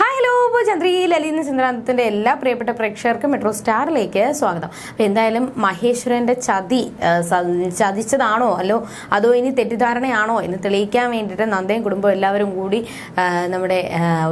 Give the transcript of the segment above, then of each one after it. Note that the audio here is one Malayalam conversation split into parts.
ഹായ് ഹലോ ഇപ്പോൾ ചന്ദ്രി. ലലിത ചന്ദ്രാന്തത്തിന്റെ എല്ലാ പ്രിയപ്പെട്ട പ്രേക്ഷകർക്കും മെട്രോ സ്റ്റാറിലേക്ക് സ്വാഗതം. അപ്പോൾ എന്തായാലും മഹേശ്വരന്റെ ചതി ചതിച്ചതാണോ? അല്ലോ അതോ ഇനി തെറ്റിദ്ധാരണയാണോ? എന്ന് തെളിയിക്കാൻ വേണ്ടിയിട്ട് നന്ദയും കുടുംബവും എല്ലാവരും കൂടി നമ്മുടെ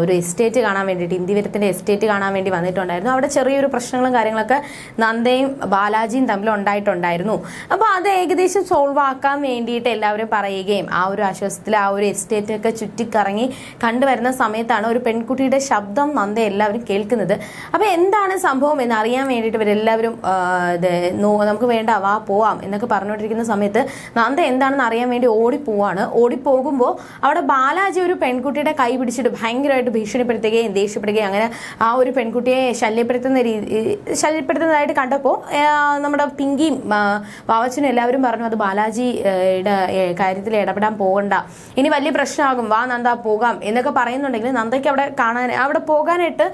ഒരു എസ്റ്റേറ്റ് കാണാൻ വേണ്ടിയിട്ട് ഇന്ദിവരത്തിന്റെ എസ്റ്റേറ്റ് കാണാൻ വേണ്ടി വന്നിട്ടുണ്ടായിരുന്നു. അവിടെ ചെറിയൊരു പ്രശ്നങ്ങളും കാര്യങ്ങളൊക്കെ നന്ദയും ബാലാജിയും തമ്മിൽ ഉണ്ടായിട്ടുണ്ടായിരുന്നു. അപ്പോൾ അത് ഏകദേശം സോൾവ് ആക്കാൻ വേണ്ടിയിട്ട് എല്ലാവരും പറയുകയും ആ ഒരു ആശ്വാസത്തിൽ ആ ഒരു എസ്റ്റേറ്റ് ഒക്കെ ചുറ്റിക്കറങ്ങി കണ്ടുവരുന്ന സമയത്താണ് ഒരു പെൺകുട്ടിയുടെ ശബ്ദം നന്ദ എല്ലാവരും കേൾക്കുന്നത്. അപ്പോൾ എന്താണ് സംഭവം എന്ന് അറിയാൻ വേണ്ടിയിട്ട് ഇവരെല്ലാവരും നമുക്ക് വേണ്ട വാ പോവാം എന്നൊക്കെ പറഞ്ഞുകൊണ്ടിരിക്കുന്ന സമയത്ത് നന്ദ എന്താണെന്ന് അറിയാൻ വേണ്ടി ഓടിപ്പോവാണ്. ഓടിപ്പോകുമ്പോൾ അവിടെ ബാലാജി ഒരു പെൺകുട്ടിയുടെ കൈ പിടിച്ചിട്ട് ഭയങ്കരമായിട്ട് ഭീഷണിപ്പെടുത്തുകയും ദേഷ്യപ്പെടുകയും അങ്ങനെ ആ ഒരു പെൺകുട്ടിയെ ശല്യപ്പെടുത്തുന്ന രീതി ശല്യപ്പെടുത്തുന്നതായിട്ട് കണ്ടപ്പോൾ നമ്മുടെ പിങ്കിയും വാവച്ചനും എല്ലാവരും പറഞ്ഞു അത് ബാലാജി കാര്യത്തിൽ ഇടപെടാൻ പോകണ്ട. ഇനി വലിയ പ്രശ്നമാകും. വാ നന്ദ പോകാം. എന്നൊക്കെ പറയുന്നുണ്ടെങ്കിൽ നന്ദയ്ക്ക് അവിടെ കാണാൻ അവിടെ പോകാനായിട്ട്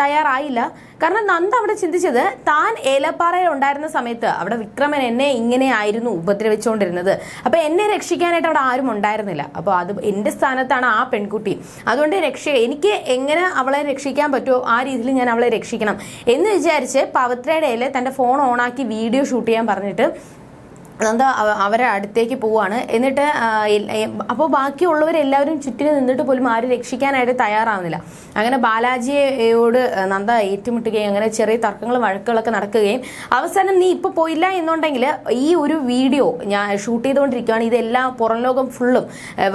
തയ്യാറായില്ല. കാരണം നന്ദ അവിടെ ചിന്തിച്ചത് താൻ ഏലപ്പാറയിൽ ഉണ്ടായിരുന്ന സമയത്ത് അവിടെ വിക്രമൻ എന്നെ ഇങ്ങനെ ആയിരുന്നു ഉപദ്രവിച്ചുകൊണ്ടിരുന്നത്. അപ്പൊ എന്നെ രക്ഷിക്കാനായിട്ട് അവിടെ ആരും ഉണ്ടായിരുന്നില്ല. അപ്പോൾ അത് എന്റെ സ്ഥാനത്താണ് ആ പെൺകുട്ടി. അതുകൊണ്ട് രക്ഷ എനിക്ക് എങ്ങനെ അവളെ രക്ഷിക്കാൻ പറ്റുമോ ആ രീതിയിൽ ഞാൻ അവളെ രക്ഷിക്കണം എന്ന് വിചാരിച്ച് പവിത്രയുടെ തന്റെ ഫോൺ ഓണാക്കി വീഡിയോ ഷൂട്ട് ചെയ്യാൻ പറഞ്ഞിട്ട് നന്ദ അവരെ അടുത്തേക്ക് പോവാണ്. എന്നിട്ട് അപ്പോൾ ബാക്കിയുള്ളവരെല്ലാവരും ചുറ്റിന് നിന്നിട്ട് പോലും ആരും രക്ഷിക്കാനായിട്ട് തയ്യാറാവുന്നില്ല. അങ്ങനെ ബാലാജിയോട് നന്ദ ഏറ്റുമുട്ടുകയും അങ്ങനെ ചെറിയ തർക്കങ്ങളും വഴക്കുകളൊക്കെ നടക്കുകയും അവസാനം നീ ഇപ്പോൾ പോയില്ല എന്നുണ്ടെങ്കിൽ ഈ ഒരു വീഡിയോ ഞാൻ ഷൂട്ട് ചെയ്തുകൊണ്ടിരിക്കുകയാണ്. ഇതെല്ലാം പുറം ലോകം ഫുള്ളും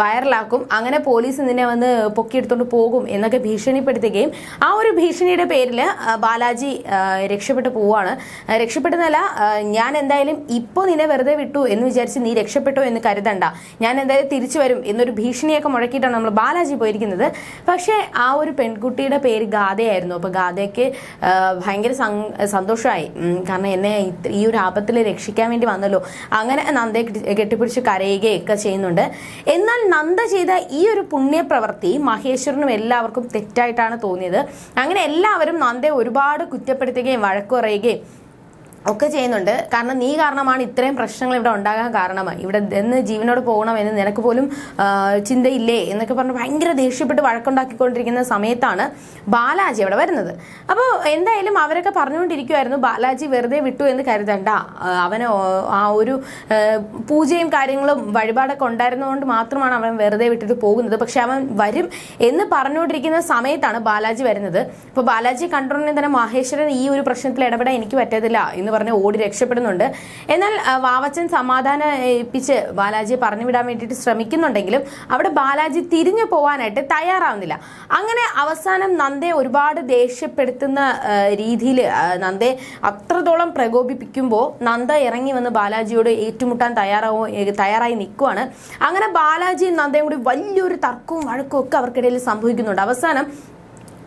വൈറലാക്കും. അങ്ങനെ പോലീസ് നിന്നെ വന്ന് പൊക്കിയെടുത്തോണ്ട് പോകും എന്നൊക്കെ ഭീഷണിപ്പെടുത്തുകയും ആ ഒരു ഭീഷണിയുടെ പേരിൽ ബാലാജി രക്ഷപ്പെട്ടു പോവാണ്. രക്ഷപ്പെടുന്നല്ല ഞാൻ എന്തായാലും ഇപ്പോൾ നിന്നെ വെറുതെ വിട്ടു എന്ന് വിചാരിച്ച് നീ രക്ഷപ്പെട്ടോ എന്ന് കരുതണ്ട. ഞാൻ എന്തായാലും തിരിച്ചു വരും എന്നൊരു ഭീഷണിയൊക്കെ മുഴക്കിയിട്ടാണ് നമ്മൾ ബാലാജി പോയിരിക്കുന്നത്. പക്ഷേ ആ ഒരു പെൺകുട്ടിയുടെ പേര് ഗാഥയായിരുന്നു അപ്പോൾ ഗാഥയ്ക്ക് ഭയങ്കര സന്തോഷമായി. കാരണം എന്നെ ഈ ഒരു ആപത്തിൽ രക്ഷിക്കാൻ വേണ്ടി വന്നല്ലോ. അങ്ങനെ നന്ദയെ കെട്ടിപ്പിടിച്ച് കരയുകയൊക്കെ ചെയ്യുന്നുണ്ട്. എന്നാൽ നന്ദ ചെയ്ത ഈ ഒരു പുണ്യപ്രവൃത്തി മഹേശ്വരനും എല്ലാവർക്കും തെറ്റായിട്ടാണ് തോന്നിയത്. അങ്ങനെ എല്ലാവരും നന്ദയെ ഒരുപാട് കുറ്റപ്പെടുത്തുകയും വഴക്കു പറയുകയും ഒക്കെ ചെയ്യുന്നുണ്ട്. കാരണം നീ കാരണമാണ് ഇത്രയും പ്രശ്നങ്ങൾ ഇവിടെ ഉണ്ടാകാൻ കാരണമായി ഇവിടെ എന്ന് ജീവനോട് പോകണമെന്ന് നിനക്ക് പോലും ചിന്തയില്ലേ എന്നൊക്കെ പറഞ്ഞ് ഭയങ്കര ദേഷ്യപ്പെട്ട് വഴക്കുണ്ടാക്കിക്കൊണ്ടിരിക്കുന്ന സമയത്താണ് ബാലാജി അവിടെ വരുന്നത്. അപ്പോൾ എന്തായാലും അവരൊക്കെ പറഞ്ഞുകൊണ്ടിരിക്കുമായിരുന്നു ബാലാജി വെറുതെ വിട്ടു എന്ന് കരുതണ്ട. അവന് ആ ഒരു പൂജയും കാര്യങ്ങളും വഴിപാടൊക്കെ ഉണ്ടായിരുന്നതുകൊണ്ട് മാത്രമാണ് അവൻ വെറുതെ വിട്ടിട്ട് പോകുന്നത്. പക്ഷെ അവൻ വരും എന്ന് പറഞ്ഞുകൊണ്ടിരിക്കുന്ന സമയത്താണ് ബാലാജി വരുന്നത്. അപ്പോൾ ബാലാജി കണ്ടുകൊണ്ടേ തന്നെ മഹേശ്വരൻ ഈ ഒരു പ്രശ്നത്തിൽ ഇടപെടാൻ എനിക്ക് പറ്റത്തില്ല എന്ന് പറഞ്ഞ് ഓടി രക്ഷപ്പെടുന്നുണ്ട്. എന്നാൽ വാവച്ചൻ സമാധാനിപ്പിച്ച് ബാലാജിയെ പറഞ്ഞു വിടാൻ വേണ്ടിയിട്ട് ശ്രമിക്കുന്നുണ്ടെങ്കിലും അവിടെ ബാലാജി തിരിഞ്ഞു പോവാനായിട്ട് തയ്യാറാവുന്നില്ല. അങ്ങനെ അവസാനം നന്ദയെ ഒരുപാട് ദേഷ്യപ്പെടുത്തുന്ന രീതിയിൽ നന്ദയെ അത്രത്തോളം പ്രകോപിപ്പിക്കുമ്പോൾ നന്ദ ഇറങ്ങി വന്ന് ബാലാജിയോട് ഏറ്റുമുട്ടാൻ തയ്യാറാവോ തയ്യാറായി നിൽക്കുവാണ്. അങ്ങനെ ബാലാജിയും നന്ദയും കൂടി വലിയൊരു തർക്കവും വഴക്കും ഒക്കെ അവർക്കിടയിൽ സംഭവിക്കുന്നുണ്ട്. അവസാനം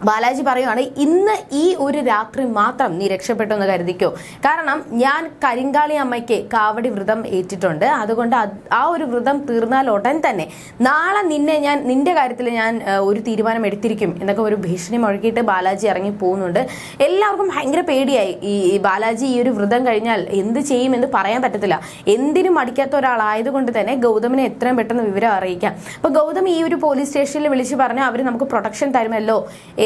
ബാലാജി പറയുവാണ് ഇന്ന് ഈ ഒരു രാത്രി മാത്രം നീ രക്ഷപ്പെട്ടു എന്ന് കരുതിക്കോ. കാരണം ഞാൻ കരിങ്കാളി അമ്മയ്ക്ക് കാവടി വ്രതം ഏറ്റിട്ടുണ്ട്. അതുകൊണ്ട് ആ ഒരു വ്രതം തീർന്നാൽ ഉടൻ തന്നെ നാളെ നിന്നെ ഞാൻ നിന്റെ കാര്യത്തിൽ ഞാൻ ഒരു തീരുമാനം എടുത്തിരിക്കും. എന്നൊക്കെ ഒരു ഭീഷണി മുഴക്കിയിട്ട് ബാലാജി ഇറങ്ങി പോകുന്നുണ്ട്. എല്ലാവർക്കും ഭയങ്കര പേടിയായി. ഈ ബാലാജി ഈ ഒരു വ്രതം കഴിഞ്ഞാൽ എന്ത് ചെയ്യും എന്ന് പറയാൻ പറ്റത്തില്ല. എന്തിനും മടിക്കാത്ത ഒരാളായതുകൊണ്ട് തന്നെ ഗൗതമിനെ എത്രയും പെട്ടെന്ന് വിവരം അറിയിക്കാം. അപ്പൊ ഗൗതം ഈ ഒരു പോലീസ് സ്റ്റേഷനിൽ വിളിച്ച് പറഞ്ഞു അവർ നമുക്ക് പ്രൊട്ടക്ഷൻ തരുമല്ലോ.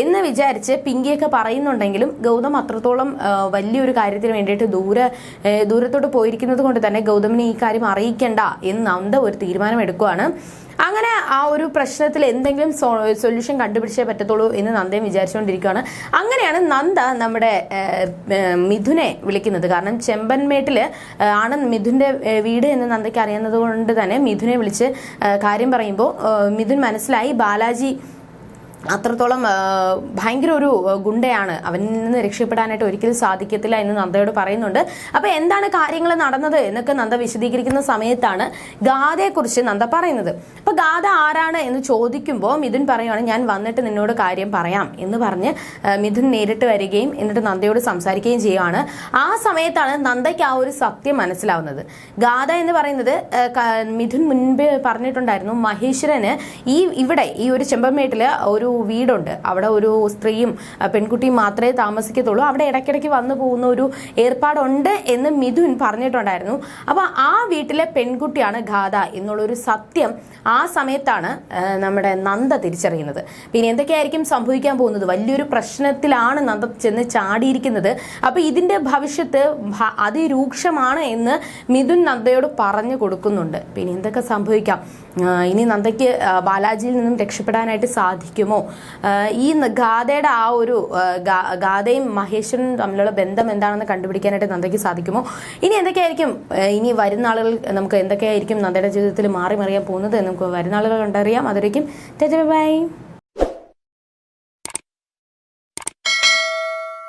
എന്ന് വിചാരിച്ച് പിങ്കിയൊക്കെ പറയുന്നുണ്ടെങ്കിലും ഗൗതം അത്രത്തോളം വലിയൊരു കാര്യത്തിന് വേണ്ടിയിട്ട് ദൂരെ ദൂരത്തോട്ട് പോയിരിക്കുന്നത് കൊണ്ട് തന്നെ ഗൗതമിനെ ഈ കാര്യം അറിയിക്കണ്ട എന്ന് നന്ദ ഒരു തീരുമാനം എടുക്കുവാണ് അങ്ങനെ ആ ഒരു പ്രശ്നത്തിൽ എന്തെങ്കിലും സൊല്യൂഷൻ കണ്ടുപിടിച്ചേ പറ്റത്തുള്ളൂ എന്ന് നന്ദയും വിചാരിച്ചുകൊണ്ടിരിക്കുകയാണ്. അങ്ങനെയാണ് നന്ദ നമ്മുടെ മിഥുനെ വിളിക്കുന്നത്. കാരണം ചെമ്പൻമേട്ടിൽ ആണ് മിഥുന്റെ വീട് എന്ന് നന്ദയ്ക്ക് അറിയുന്നത് കൊണ്ട് തന്നെ മിഥുനെ വിളിച്ച് കാര്യം പറയുമ്പോൾ മിഥുൻ മനസ്സിലായി ബാലാജി അത്രത്തോളം ഭയങ്കര ഒരു ഗുണ്ടയാണ് അവനിൽ നിന്ന് രക്ഷപ്പെടാനായിട്ട് ഒരിക്കലും സാധിക്കത്തില്ല എന്ന് നന്ദയോട് പറയുന്നുണ്ട്. അപ്പൊ എന്താണ് കാര്യങ്ങൾ നടന്നത് എന്നൊക്കെ നന്ദ വിശദീകരിക്കുന്ന സമയത്താണ് ഗാഥയെക്കുറിച്ച് നന്ദ പറയുന്നത്. അപ്പൊ ഗാഥ ആരാണ് എന്ന് ചോദിക്കുമ്പോൾ മിഥുൻ പറയുവാണ് ഞാൻ വന്നിട്ട് നിന്നോട് കാര്യം പറയാം എന്ന് പറഞ്ഞ് മിഥുൻ നേരിട്ട് വരികയും എന്നിട്ട് നന്ദയോട് സംസാരിക്കുകയും ചെയ്യുകയാണ് ആ സമയത്താണ് നന്ദയ്ക്ക് ആ ഒരു സത്യം മനസ്സിലാവുന്നത്. ഗാഥ എന്ന് പറയുന്നത് മിഥുൻ മുൻപ് പറഞ്ഞിട്ടുണ്ടായിരുന്നു മഹേശ്വരന് ഈ ഇവിടെ ഈ ഒരു ചെമ്പമേട്ടിൽ ഒരു വീടുണ്ട്. അവിടെ ഒരു സ്ത്രീയും പെൺകുട്ടിയും മാത്രമേ താമസിക്കത്തുള്ളൂ. അവിടെ ഇടയ്ക്കിടയ്ക്ക് വന്നു പോകുന്ന ഒരു ഏർപ്പാടുണ്ട് എന്ന് മിഥുൻ പറഞ്ഞിട്ടുണ്ടായിരുന്നു. അപ്പോൾ ആ വീട്ടിലെ പെൺകുട്ടിയാണ് ഗാഥ എന്നുള്ളൊരു സത്യം ആ സമയത്താണ് നമ്മുടെ നന്ദ തിരിച്ചറിയുന്നത്. പിന്നെ എന്തൊക്കെയായിരിക്കും സംഭവിക്കാൻ പോകുന്നത്? വലിയൊരു പ്രശ്നത്തിലാണ് നന്ദ ചെന്ന് ചാടിയിരിക്കുന്നത്. അപ്പോൾ ഇതിന്റെ ഭവിഷ്യത്ത് അതിരൂക്ഷമാണ് എന്ന് മിഥുൻ നന്ദയോട് പറഞ്ഞു കൊടുക്കുന്നുണ്ട്. പിന്നെ എന്തൊക്കെ സംഭവിക്കാം? ഇനി നന്ദയ്ക്ക് ബാലാജിയിൽ നിന്നും രക്ഷപ്പെടാനായിട്ട് സാധിക്കുമോ? ഈ ഗാഥയുടെ ആ ഒരു ഗാഥയും മഹേശ്വരനും തമ്മിലുള്ള ബന്ധം എന്താണെന്ന് കണ്ടുപിടിക്കാനായിട്ട് നന്ദയ്ക്ക് സാധിക്കുമോ? ഇനി എന്തൊക്കെയായിരിക്കും ഇനി വരുന്ന ആളുകൾ നമുക്ക് എന്തൊക്കെയായിരിക്കും നന്ദയുടെ ജീവിതത്തിൽ മാറി മറിയാൻ പോകുന്നത്? നമുക്ക് വരുന്ന ആളുകൾ കണ്ടറിയാം. അതൊരിക്കും ബൈ.